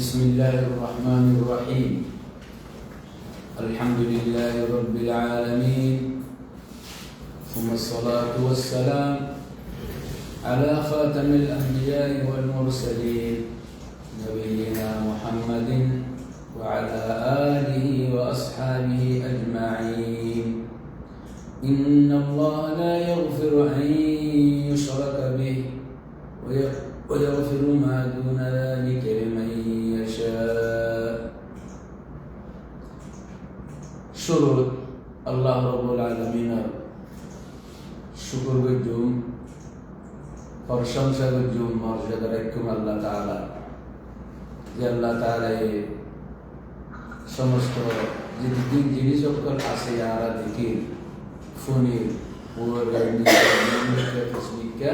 بسم الله الرحمن الرحيم. الحمد لله رب العالمين. ثم الصلاة والسلام على خاتم الأنبياء والمرسلين نبينا محمد وعلى آله وأصحابه أجمعين. إن الله لا يغفر أن يشرك به وي- ويغفر ما دون ذلك لمن يشاء শুরুত আল্লাহ রবুল আলমিনের শুকুর গুজুম প্রশংসা গুজুম মর্যাদা রাখুম আল্লাহ তাআলা যে আল্লাহ তাআলা এই সমস্ত যে দিন জিনিস সকল আছে আরা দেখি ফোনের তসবিকা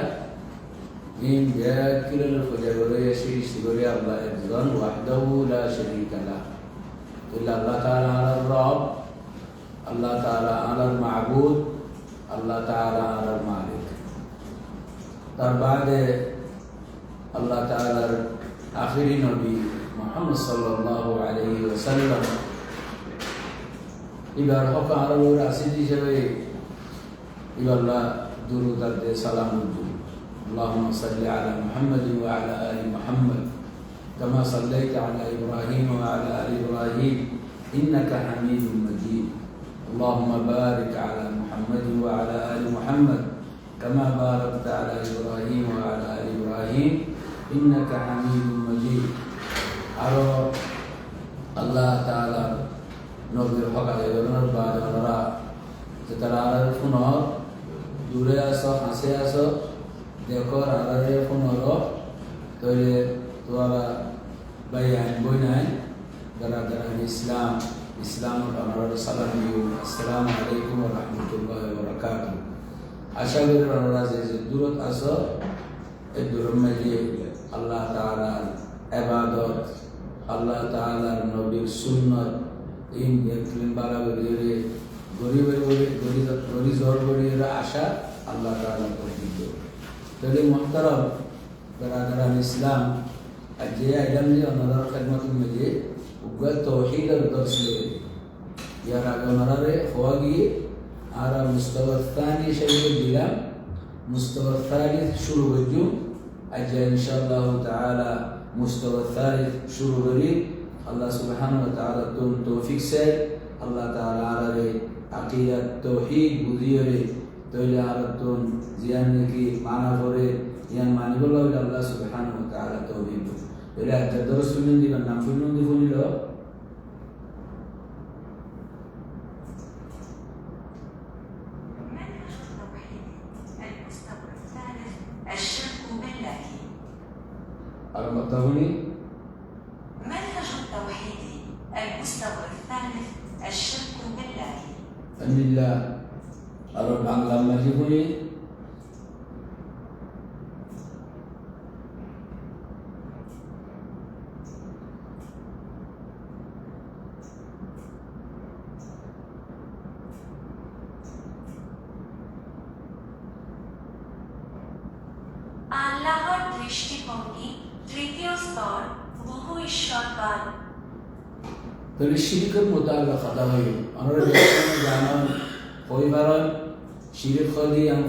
إن ذاكر الفجر يشري سيقول الله يرضان وحده لا شريك له إلا الله تعالى على الرب الله تعالى على المعبود الله تعالى على المالك তার বাদে আল্লাহ তাআলার আখিরি নবী মুহাম্মদ সাল্লাল্লাহু আলাইহি ওয়াসাল্লাম এবার হক আরবের আসিদ হিসেবে এবার দুরুদ আর দে সালাম উদ্দু اللهم صل على محمد وعلى ال محمد كما صليت على ابراهيم وعلى ال ابراهيم انك حميد مجيد اللهم بارك على محمد وعلى ال محمد كما باركت على ابراهيم وعلى ال ابراهيم انك حميد مجيد আরো আল্লাহ তাআলা নবীর হক আদায় করার বাদ ওনারা যে তারা আর পুনর দূরে আসো হাসে আসো দেখো আরে পুনর তৈরি তোরা বাই আইন বই নাই যারা যারা ইসলাম ইসলাম আসসালামু আলাইকুম রাহমাতুল্লাহি ওয়া বারাকাতুহু। আশা করি ওনারা যে যে দূরত আসো এই দূরের মাঝে আল্লাহ তাআলার ইবাদত, আল্লাহ তাআলার নবীর সুন্নত ইন দেখলেন বালা গরিবে গরিবের গরিব গরিব, গরিবের আশা আল্লাহ তৌফিক দেবে। তাহলে মহতারম বেরাদারান ইসলাম, আর যে আইলাম যে ওনার খেদমতের মধ্যে উগ্র তৌহিদের দর্শ ইয়ার আগে ওনারে হওয়া গিয়ে আর মুস্তফানি শরীফে দিলাম মুস্তফানি শুরু করছু আজ ইনশাআল্লাহ তাআলা মুস্তফানি শুরু করি আল্লাহ সুবহানাহু ওয়া তাআলা তুম তৌফিক সে আল্লাহ তাআলা আলারে আকিদাত তৌহিদ বুঝিয়ে তৈলে আরতুন জিয়ান নাকি মানা করে ইয়ান মানিবল তাআলা তৌফিক তৈলে একটা দরস শুনুন দিবেন নাম শুনুন দি শুনিল منهج التوحيد المستوى الثالث الشرك بالله আর মতাহুনি منهج التوحيد المستوى الثالث الشرك بالله আলহামদুলিল্লাহ আর বাংলা মাঝি শুনি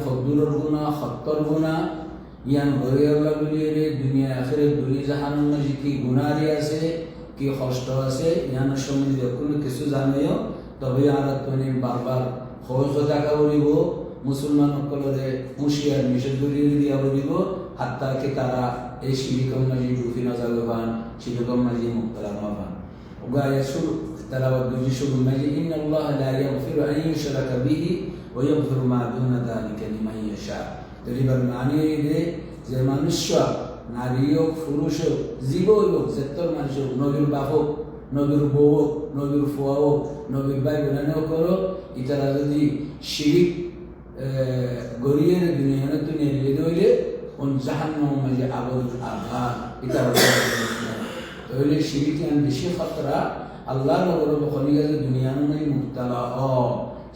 খদ্দুরের গুণা সত্তর গুণা ইয়ান গরিয়াল্লা বুলিয়ে দুনিয়া আখেরে দুনি জাহান আছে কি কষ্ট আছে ইয়ান কিছু জানিও তবে আর তুমি বারবার হয় সজাগা করিব মুসলমান সকলরে হুঁশিয়ার মিশে দূরিয়ে দিয়া বলিব হাত্তাকে তারা এই শিরিকম মাঝে ডুফি নজাগ পান শিরিকম মাঝে মুক্তলা পান وقال شو تلاوت بيجي شو المجيء إن الله لا يغفر أن يشرك به ويغفر ما دون ذلك لمن يشاء تقريبا معنی ده যে মনুষ্য নারী হোক পুরুষ হোক জীব হোক যেতর মানুষ হোক নবীর বাপ হোক নবীর বউ হোক নবীর ফুয়া হোক নবীর ভাই বোনানো করো ইতারা যদি শিরিক গরিয়ের দুনিয়া দুনিয়া লিয়ে হইলে ওন জাহান্ন মাঝে আবদ আঘাত ইতারা তাহলে আন বেশি খতরা আল্লাহ নগর বখনি গেছে দুনিয়ার নাই মুক্তালা অ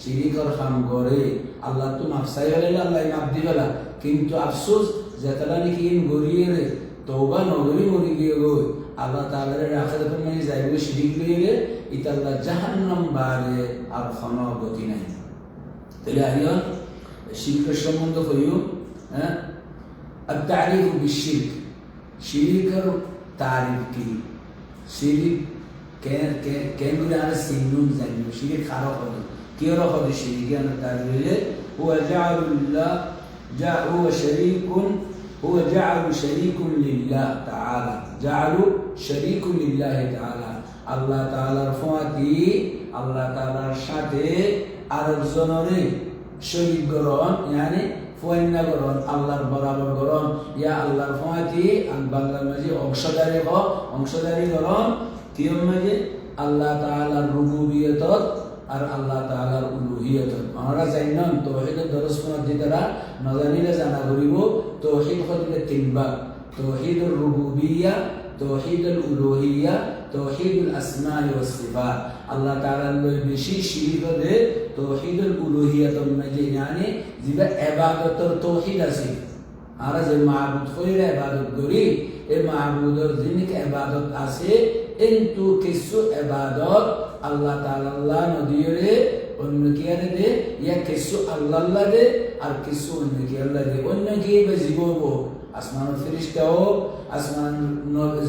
শিরিকর খাম করে আল্লাহ তো মাফ চাই ফেলে আল্লাহ মাফ দি ফেলা কিন্তু আফসোস, যেতলা নাকি ইন গরিয়ে রে তৌবা নগরী মরি গিয়ে গই। আল্লাহ তাআলার আখিরাত মানে যাইব শিরিক লইলে ইতাল্লাহ জাহান্নাম বারে আর ক্ষণ গতি নাই। তাহলে আইয়ন শিরকের সম্বন্ধ কইও হ্যাঁ التعريف بالشرك শিরিকের তারিফ কি শিরিক কে কে কেন আর সিনুন জানি শিরিক খারাপ হবে কি হলো হবে শিরিক এর তারিফ هو جعل الله جاء هو شريك هو جعل شريك لله تعالى جعل شريك لله تعالى আল্লাহ তাআলার ফোয়াতি আল্লাহ তাআলার সাথে আরেকজনের শরীক গ্রহণ yani ফুয়ান্না গ্রহণ আল্লাহর বরাবর গ্রহণ ইয়া আল্লাহর আন বাংলার মাঝে অংশদারি হ অংশদারি গ্রহণ কিয়ম মাঝে আল্লাহ তাআলার রুবুবিয়তত আর আল্লাহ তাআলার উলুহিয়তত। আমরা জানেন তাওহীদের দরস কোন দিতারা নজানিলে জানা করিব তাওহীদ হতে তিন ভাগ তৌহিদুল উলুহিয়া, তৌহিদুল আসমাই ওয়া সিফাত আল্লাহ তাআলার লই বেশি শিরিক হলে তৌহিদুল উলুহিয়া তো মানে জানে যেটা ইবাদতের তৌহিদ আছে। আর যে মাহবুদ হইলে ইবাদত করি এই মাহবুদের যিনি এবাদত আছে। কিন্তু কিছু এবাদত আল্লাহ তাআলা নদীরে অন্য কি আরে দে, ইয়া কিছু আল্লাহ দে, আর কিছু অন্য কি আল্লাহ দে। অন্য কি জীবব আসমান ফেরেশতাও আসমান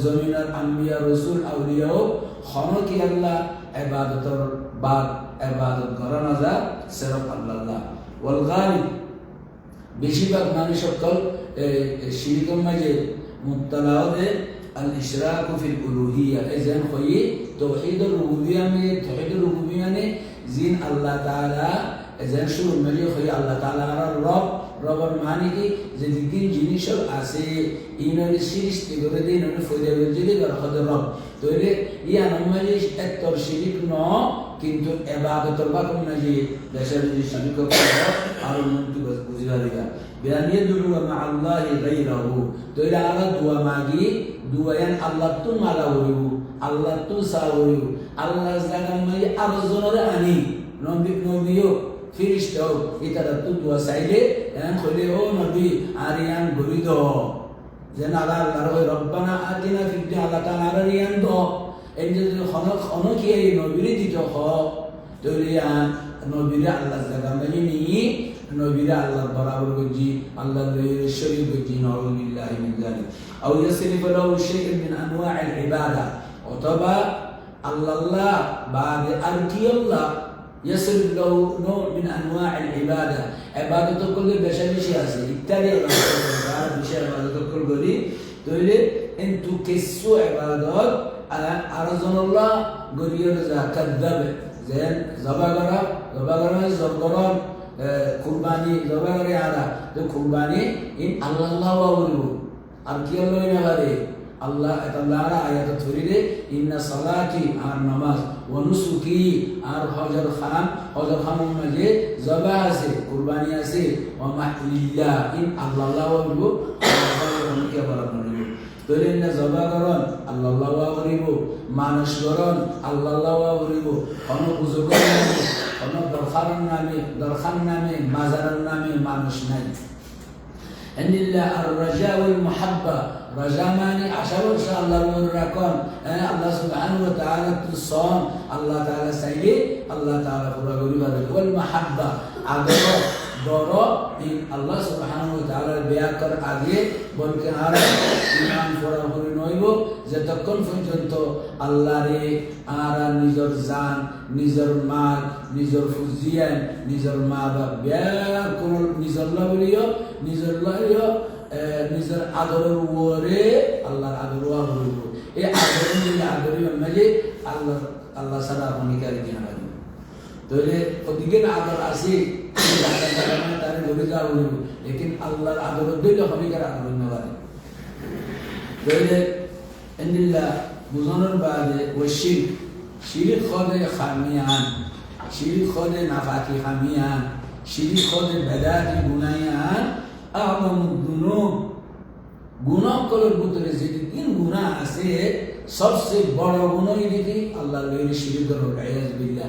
জমিনের আম্বিয়া, রসুল, আউলিয়া হোক হন কি আল্লাহ এবাদতর বাদ, এবাদত করা না যা সেরক আল্লাহ। ওয়াল গালিব, বেশিরভাগ মানুষ সকল শিরিকম মাঝে মুক্তলা হবে আল ইশরাক ফিল উলুহিয়া এজন হই তাওহীদ রুবুবিয়া মে তাওহীদ রুবুবিয়া জিন আল্লাহ তাআলা এজন শুরু মাঝে হই আল্লাহ তাআলা রব রবর মানে কি? যে দিন জিনিস আছে, ইনারে সৃষ্টি করে দিন ফয়দা বলছিলি আর হদ রব। তইলে ইয়া নমাজি এতর শিরিক ন, কিন্তু এবাদতর বা কোন নাজি দেশের যে শিরিক আর মন্টু বুঝিলা দিগা বিয়ান ইয়াদুলু মা আল্লাহ গায়রাহু। তইলে আলা দোয়া মাগি, দুয়ায়ান আল্লাহ তু মালা হইবু আল্লাহ তু সা হইবু আল্লাহ জায়গা মাই আর জনরে আনি। নবী নবীও ফিরিস্তা ইতারা তু দোয়া চাইলে এন কইলে ও নবী আর ইয়ান ঘুরি দ যেন আল্লাহ আল্লাহর ওই রব্বানা আতিনা ফিদ্দি আল্লাহ তাআলা আর ইয়ান দ এই যে খন খন কি এই নবীর দিত হ তলিয়ান নবীর আল্লাহ জায়গা মানে নি নবীর আল্লাহ বরাবর গজি আল্লাহ লইর শরীর গজি নাউযুবিল্লাহি মিন যালিক আও ইয়াসরিফ লাহু শাই'আন মিন আনওয়া'আল ইবাদা অথবা আল্লাহ বাদ আর কি আল্লাহ يصرف له نوع من انواع العباده عبادت كل বেশি বেশি আছে ইত্যাদি আর বিষয় عبادت كل গলি তইলে কিন্তু কিছু ইবাদত আরজনল্লাহ গরিয়র যা কাদ্দাবে যেন জবা করা জবা করা জব করা কুরবানি জবা করে আরা তো কুরবানি ইন আল্লাহ বলব আর কি আল্লাহ না পারে আল্লাহ তাআলা আয়াত ধরিলে, ইন্না সালাতি আর নামাজ ওয়া নুসুকি আর হজর খান হজর খানের মাঝে জবা আছে, কুরবানি আছে, ওয়া মাহলিল্লাহ ইন আল্লাহ বলব আল্লাহ কে বলা বলব তৈরি না জবা করন আল্লাহ করিব। মানুষ করন আল্লাহ করিব। কোন পুজো করিব কোন দরখার নামে দরখার নামে, মাজারের নামে মানুষ নাই। রোজা মানে আশা ভরসা আল্লাহর মনে রাখুন। হ্যাঁ আল্লাহ সুবহান ওয়া তাআলা তু সম আল্লাহ তাআলা চাইলে আল্লাহ তাআলা পুরো গরিব ওয়াল মাহাব্বা, আদর, দর ইন আল্লাহ সুবহান ওয়া তাআলা বেয়া কর আগে বলকে আর ইমান পড়া পড়ি নইব। যতক্ষণ পর্যন্ত আল্লাহরে আর নিজের জান, নিজের মাল, নিজের ফুজিয়ান নিজের মা বাপ বেয়া কোন নিজের লবলিও নিজের লইও নিজের আদরের ওরে আল্লাহর আদর ওয়া হইব এই আদর নিলে আদরি মাঝে আল্লাহ আল্লাহ সারা আপনি কারি দিনা তাহলে ওদিকে আদর আছে তার ঘুরে যাওয়া বলিব লেকিন আল্লাহর আদর দিলে হবিকার আদর না পারে তাহলে এন্দিল্লা বুঝানোর বাদে ওই শির শিরিক খদে খামিয়ান শিরিক খদে নাফাকি খামিয়ান শিরিক খদে বেদাতি গুনাইয়ান করার ভিতরে যে তিন গুণা আছে, সবচেয়ে বড় গুণই দেখি আল্লাহ লইলে শিরিক করার আয়াজ বিল্লাহ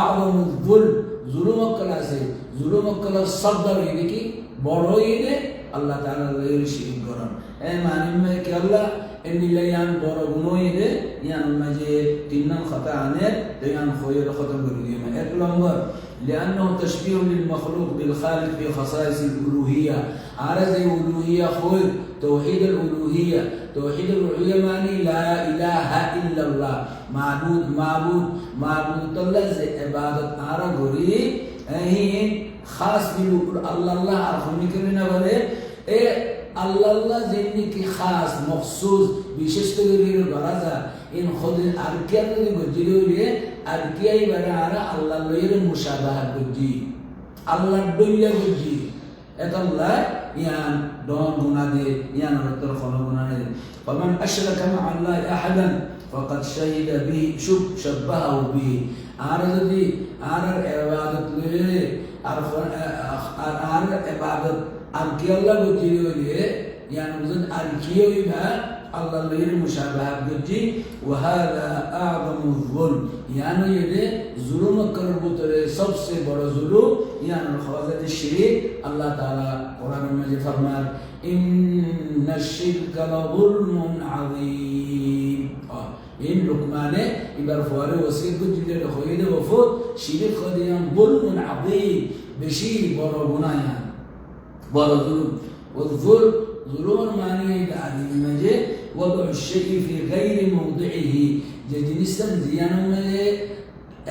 আহম দুল জুলুমক্কল আছে। জুলুমক্কলের শব্দ হইবে কি বড় হইলে আল্লাহ তাআলা লইলে শিরিক করেন এ মানিম কি আল্লাহ? النيليان بورغنويد يعني ما جي تنن خطا عنه ديان خوير خطا بنيما اتلمبر لأنه تشبيه للمخلوق بالخالق في خصائص الألوهية عرض الألوهية خوير توحيد الألوهية توحيد الألوهية معني لا إله إلا الله معبود معبود معبود الله زي عبادة عرغوري أهين خاص بالله الله الله عرفوني كرنا بله إيه الله الله زيني كي خاص مخصوص বিশেষ করে রির গরাজা ইন খোদে আর কি আর যদি গজিলে হইলে আর কি আই বারে আর আল্লাহ লইরে মুশাবাহা গজি আল্লাহ ডইয়া গজি এতাল্লাহ ইয়ান ডন গুনা দে ইয়ান রতর খন গুনা দে فمن أشرك مع الله أحدا فقد شهد به شب شبهه به আর যদি আর ইবাদত লইলে আর আর আর ইবাদত আর কি আল্লাহ গজি হইলে يعني وزن الكيوي ما الله غير مشابهات قدي وهذا أعظم الظلم. يعني يدي ظلم كربوتر سب سے بڑا ظلم. يعني الخوازات الشريك الله تعالى قرآن المجيد فرمان إن الشرك لظلم عظيم. آه، این لقمانه ایبر فواره وسیل بود جلد خویده وفود شیرک خودیان ظلم عظیم بشی بارا گناهیان يعني، بڑا ظلم. والظلم ظلم معنی عظیم مجه وضع الشيء في غير موضعه যে জিনিসটান জিয়ানো মেলে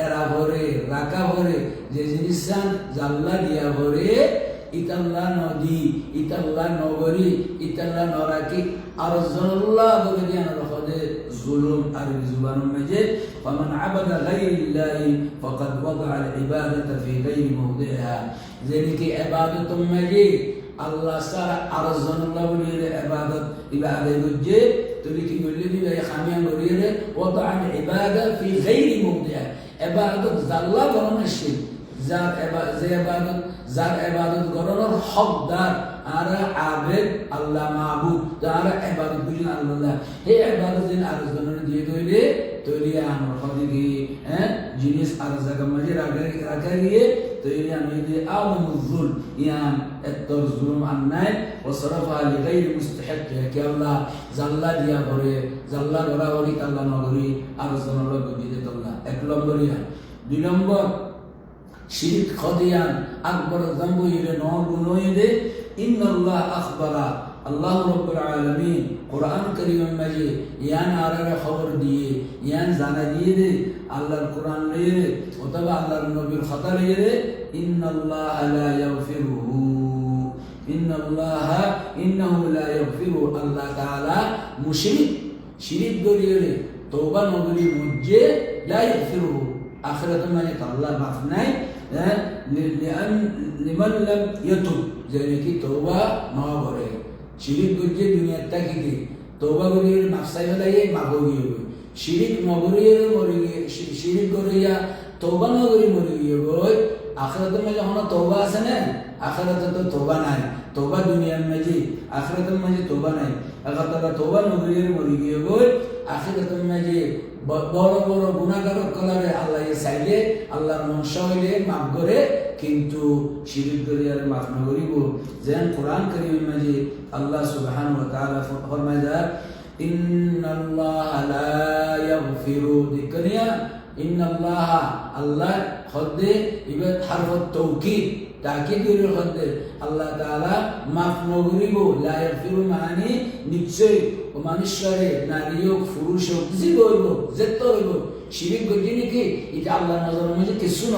এরা ভরে রাখা ভরে যে জিনিসটান জাল্লা দিয়া ভরে ইতাল্লা নদী ইতাল্লা নগরী ইতাল্লা নরাকি আর জল্লা বলে দিয়া রখদে জুলুম আর জুবান মেজে فمن عبد غير الله فقد وضع العبادة في غير موضعها ذلك عبادة مجيد আল্লাহ সারা আরজনুল্লাহ বলিয়ে ইবাদত ইবাদত গুজে তুই কি বললি দিবে খামিয়া বলিয়ে ওয়াদা আন ইবাদা ফি গায়রি মাওদিআ ইবাদত জাল্লা গরনের শির। যার যে ইবাদত, যার ইবাদত গরনের হকদার, আর আবেদ আল্লাহ মাহবুদ যার ইবাদত বুঝিন আল্লাহ হে ইবাদত দিন আরজনের দিয়ে দইলে তৈরি আমার খদিগি হ্যাঁ? জিনিস আর জায়গা মাঝে রাখা গিয়ে তো ইয়া নইতে আযমু যুল ইয়া এতর যুলম আন্নাই ও সরফা লি গায়র মুস্তাহিক কে আল্লাহ জাল্লা দিয়া করে জাল্লা ধরা করি আল্লাহ নগরি, আর জনল গদিতে তোলা এক নম্বর ইয়া দুই নম্বর, শিরিক খদিয়ান, আকবর জাম্বু ইলে নগুনইলে, ইন্নাল্লাহ আখবারা আল্লাহ রব্বুল আলামিন কোরআন করিম মাঝে ইয়ান আরারে খবর দিয়ে ইয়ান জানা দিয়ে দে আল্লাহর কোরআন লিয়ে রে অথবা আল্লাহর নবীর কথা লিয়ে রে ইন্নাল্লাহ লা ইয়াগফিরুহু ইন্নাল্লাহ ইন্নাহু লা ইয়াগফিরু আল্লাহ তাআলা মুশরিক শিরিক গরিয়ে রে তওবা নগরী মধ্যে লা ইয়াগফিরুহু আখিরাত মানে আল্লাহ মাফ নাই لأن لمن لم يتب যেন কি তওবা না করে শিরিক করছে দুনিয়ার তাকিতে তওবা করিয়ে মাফসাই ফেলাইয়ে মাফ গিয়ে শিরিক নগরিয়ে মরে গিয়ে শিরিক করিয়া তওবা নগরি মরে গিয়ে গই আখিরাতের মাঝে এখন তওবা আছে না আখিরাতে তো তওবা নাই। তওবা দুনিয়ার মাঝে, আখিরাতের মাঝে তওবা নাই। আখিরাতে তওবা নগরিয়ে মরে গিয়ে গই আখিরাতের মাঝে বড় বড় গুণাগারক কলারে আল্লাহ চাইলে, আল্লাহর মনসা হইলে মাফ করে কিন্তু শিরিক করি আর মাফ না করিব। যেন কোরআন করিমের মাঝে আল্লাহ সুবহান ওয়া তাআলা ফরমায় যায় ইন্নাল্লাহ লা ইয়াগফিরু দিকনিয়া ইন্নাল্লাহ আল্লাহ খদ্দে ইবাদ হারফত তাওকীদ তাকিদ করে খদ্দে আল্লাহ তাআলা মাফ না করিব। লা ইয়াগফিরু মানে নিশ্চয় ও মানুষরে নারী হোক, পুরুষ হোক, যে হইব যেত হইব শিরিক গজি নাকি এটা আল্লাহ নজরের মাঝে কিছু ন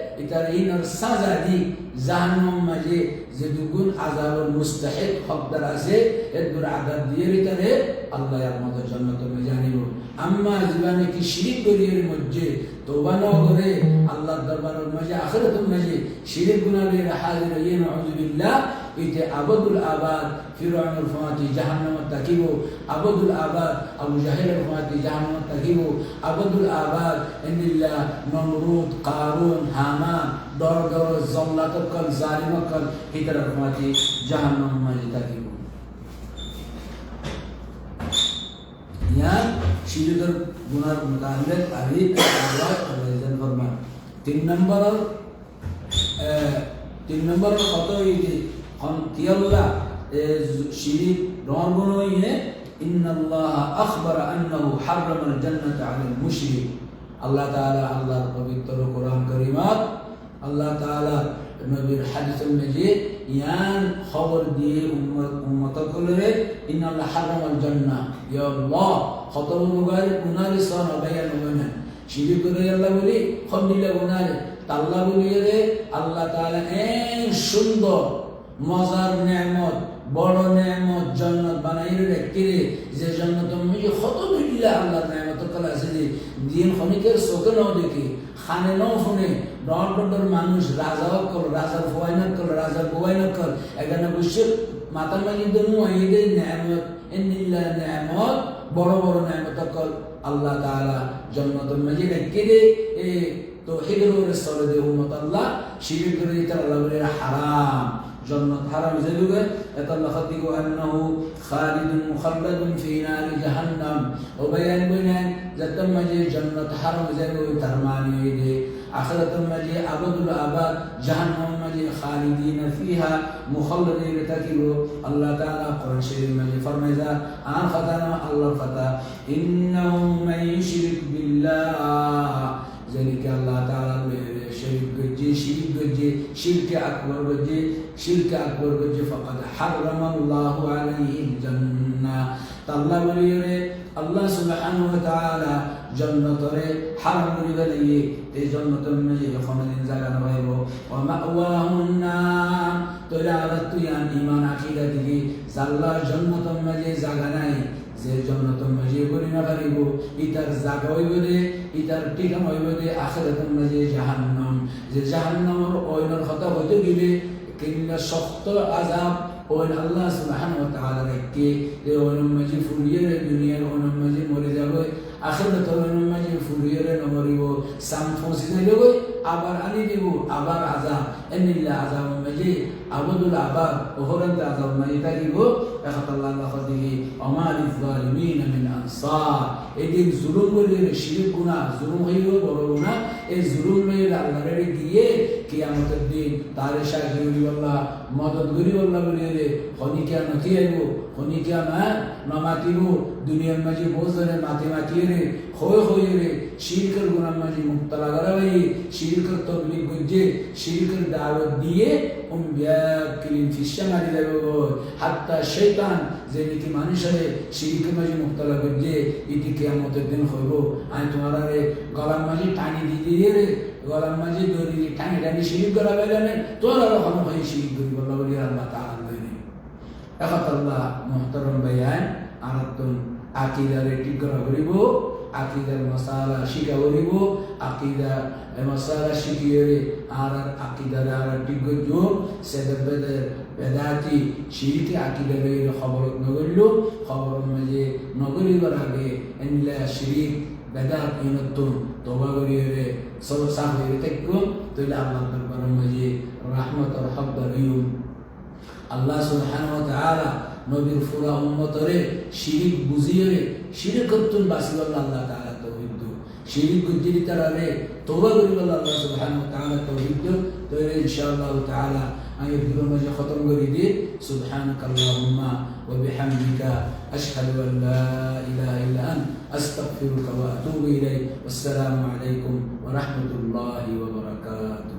এটার এই সাজা দি, জাহান্নাম মাঝে যে দুগুণ আজাবের মুস্তাহিক হকদার আছে, এর আজাব দিয়ে এটারে আল্লাহ আমাদের জন্নত তুমি জানিব। আম্মা জীবনে কি শিরিক করিয়ে মধ্যে? তোবা ন করে, আল্লাহর দরবারের মাঝে, আখিরাতের মাঝে শিরিক গুনাহ হাজির ইয়ে নাউযুবিল্লাহ ইতে আবদুল আবাদ ফিরাউনের ফমাতি জাহান্নামত তাকিব। আবদুল আবাদ, আবু জাহেলের ফমাতি জাহান্নামত তাকিব। আবদুল আবাদ এনিল্লা নমরুদ, কারুন হামান দর দর জল্লাতকল জালিমকল ইতার ফমাতি জাহান্নাম তাকিব। yang শিরকের গুনার মোতাবেক আমি আল্লাহ ফরমান। তিন নম্বর তিন নম্বর কত হইছে কন্তিয়াল্লা শিরিক রণগুণ হইয়ে ইন্নাল্লাহ আখবার আন্নাহু হাররামাল জান্নাতা আলাল মুশরিক আল্লাহ তাআলা আল্লাহর পবিত্র কোরআন কারীমাত আল্লাহ তাআলা নবীর হাদিসের মধ্যে ইয়ান খবর দিয়ে উম্মত উম্মত করে ইন্নাল্লাহ হাররামাল জান্নাহ ইয়া আল্লাহ খতম মুগাল গুনাহ সন বায়ান গুনাহ শিরিক আল্লাহ বলি খন্দিলা গুনাহ আল্লাহ বলিয়ে আল্লাহ তাআলা এক সুন্দর মজার নেয়ামত, বড় নেয়ামত জান্নাত বানাই রেখে যে জান্নাত মুই কত দিলে আল্লাহ নেয়ামত কলা আছে। যে দিন খনিকের চোখে নাও দেখি খানে নাও শুনে। ডর মানুষ রাজা কল রাজার ফুয়াইনাত কল রাজার বুয়াইনাত কল এখানে বসে মাথা মাঝে দমু আইদের নেয়ামত। এনিল্লা নেয়ামত, বড় বড় নেয়ামত কল আল্লাহ তাআলা জান্নাত দে এ তো হিদর সলে দে, উম্মত আল্লাহ। শিরিক করে দিতে বলে হারাম। جنة حرام زلوغة يتلخطق أنه خالد مخلد في نار جهنم. وبيان بيان زتم مجي جنة حرام زلوغة ترماني يدي آخرة مجي أبد الأبد جهنم مجي خالدين فيها مخلدين تكيبو الله تعالى قرآن شريف مجي فرميزا آن ختانا الله فتا إنه من يشرك بالله ذلك الله تعالى شريك গজ্জে শিরিক গজ্জে শিরকে আকবর গজ্জে শিরকে আকবর গজ্জে ফাকাদ হারাম আল্লাহ আলাইহি জান্নাহ আল্লাহ বলিয়ে আল্লাহ সুবহানাহু ওয়া তাআলা জান্নাতরে হারাম করে গলিয়ে এই জান্নাতের মধ্যে কোনদিন জায়গা না পাইব ওয়া মাওয়াহুন নার তোরা তুই ইমান আকীদা দিকে আল্লাহ জান্নাতের মধ্যে জায়গা নাই যে জন্নত মাঝে করি না পারিব ইতার জাগা হইব দে ইতার ঠিকানা হইব দে আখেরাতের মাঝে জাহান্নাম যে জাহান্নামর ওইনার কথা হইতে গেলে কিংবা শক্ত আজাব ওইন আল্লাহ সুবহান ওয়া তাআলা রেখে যে ওইনার মাঝে ফুরিয়ে দুনিয়ার ওইনার মাঝে মরে যাবে, আখেরাতের ওইনার মাঝে ফুরিয়ে নমরিব, সাম ফসি যাইব আবার আনি দিব, আবার আজাব এনিল্লা আজাব মাঝে আবদুল আবার ওহরন্ত আজাব থাকিব এখন আল্লাহ আল্লাহ দিকে আমার জালিমিন মিন আনসার। এদিন জুলুম করিলে শিরিক গুনাহ, জুলুম হইল বড় গুনাহ। এই জুলুম হইলে আল্লাহরে গিয়ে কিয়ামতের দিন তার সাহায্য করি আল্লাহ মদত করি আল্লাহ বলিলে খনিকা নথি আইব খনিকা মা নমাতিব, দুনিয়ার মাঝে বোঝরে মাতি মাতিয়ে রে হয়ে হয়ে রে শিরকের গুনার মাঝে মুক্তলা করা ভাই শিরকের তবলিগ বুঝে শিরকের দাওয়াত দিয়ে উম বিয়াকিলিন ফিসা মারি দেবে হাত্তা শৈতান যে নাকি মানুষের শিরকের মাঝে মুক্তলা বুঝে ইতি কিয়ামতের দিন হইব। আমি তোমার গলার মাঝে টানি দিয়ে দিয়ে রে, গলার মাঝে দড়ি দিয়ে টানি টানি শিরিক করা বেলানে তোর আরও হন হয়ে শিরিক করি বলা বলি আল্লাহ তাআলা লইনি এখন আল্লাহ মুহতারাম ভাইয়ান, আরাতুন আকিদারে ঠিক করা করিব। আকিদার মশালা শিখা করিব আকিদা মশালা শিখিয়ে আর আকিদার আর করব সেদের বেদের বেদাতি শিরিকে আকিদা লইলে খবর নগরল খবর মাঝে নগরিবার আগে এনলা শিরিক বেদাত ইনতুন তোবা করিয়ে সব সামনে থাকব তাহলে আল্লাহ দরবার মাঝে রহমত আর হক দরিয়ুম আল্লাহ সুবহানাহু ওয়া তাআলা নবীর ফুরা উম্মতরে বুঝিয়ে শিরিক করতুন বাসি আল্লাহ তাআলা তৌহিদ শিরিক গুজিরি তারারে তওবা করি আল্লাহ সুবহানাহু ওয়া তাআলা তৌহিদ তো ইনশাআল্লাহ তাআলা আমি দুটো মাঝে খতম করে দিই সুবহানাক আল্লাহুম্মা ওয়া বিহামদিকা আশহাদু আন লা ইলাহা ইল্লা আন আস্তাগফিরুকা ওয়া আতুবু ইলাইক ওয়াসসালামু আলাইকুম ওয়া রাহমাতুল্লাহি ওয়া বারাকাতুহু